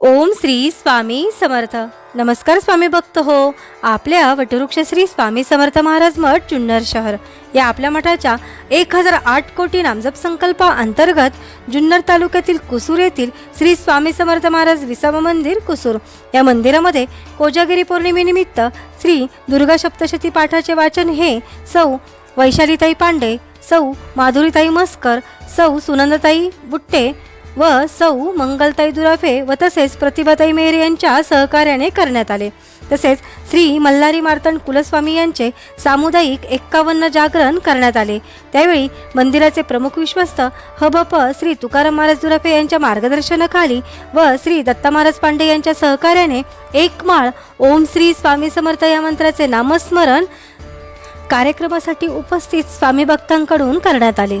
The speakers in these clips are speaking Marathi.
ओम श्री स्वामी समर्थ. नमस्कार स्वामी भक्त हो. आपल्या वटवृक्ष श्री स्वामी समर्थ महाराज मठ जुन्नर शहर. या आपल्या मठाच्या एक हजार आठ कोटी नामजप संकल्पा अंतर्गत जुन्नर तालुक्यातील कुसूर येथील श्री स्वामी समर्थ महाराज विसावा मंदिर कुसूर. या मंदिरामध्ये कोजागिरी पौर्णिमेनिमित्त श्री दुर्गा सप्तशती पाठाचे वाचन हे सौ वैशालीताई पांडे सौ माधुरीताई मस्कर सौ सुनंदताई बुट्टे व सौ मंगलताई दुराफे व तसेच प्रतिभाताई मेहरे यांच्या सहकार्याने करण्यात आले. तसेच श्री मल्हारी मार्तंड कुलस्वामी यांचे सामुदायिक एक्कावन्न जागरण करण्यात आले. त्यावेळी मंदिराचे प्रमुख विश्वस्त हबप श्री तुकाराम महाराज दुराफे यांच्या मार्गदर्शनाखाली व श्री दत्ता महाराज पांडे यांच्या सहकार्याने एक माळ ओम श्री स्वामी समर्थ या मंत्राचे नामस्मरण कार्यक्रमासाठी उपस्थित स्वामी भक्तांकडून करण्यात आले.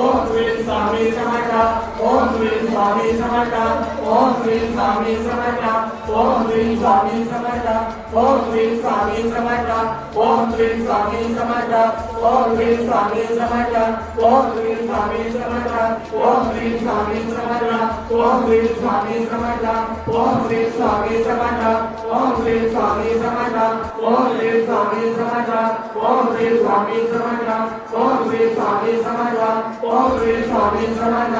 ओम श्री स्वामी समर्थ ओम श्री स्वामी समर्थ ओम श्री स्वामी समर्थ ओम श्री स्वामी समर्थ ओम श्री स्वामी समर्थ ओम श्री स्वामी समर्थ ओम श्री स्वामी समर्थ ओम श्री स्वामी समर्थ ओम श्री स्वामी समर्थ ओम श्री स्वामी समर्थ ओम श्री स्वामी समर्थ ओम श्री स्वामी समर्थ ओम श्री स्वामी समर्थ ओम श्री स्वामी समर्थ ओम श्री स्वामी समर्थ ओम श्री स्वामी समर्थ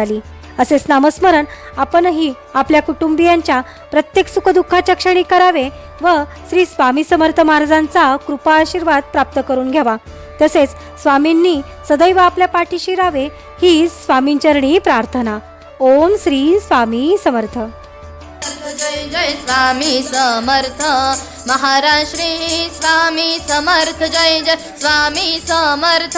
आली. असेच नामस्मरण आपणही आपल्या कुटुंबियांच्या प्रत्येक सुखदुःखाच्या क्षणी करावे व श्री स्वामी समर्थ महाराजांचा कृपा आशीर्वाद प्राप्त करून घ्यावा. तसेच स्वामींनी सदैव आपल्या पाठीशी राहावे ही स्वामींचरणी प्रार्थना. ओम श्री स्वामी समर्थ. जय जय स्वामी समर्थ. महाराज श्री स्वामी समर्थ. जय जय स्वामी समर्थ.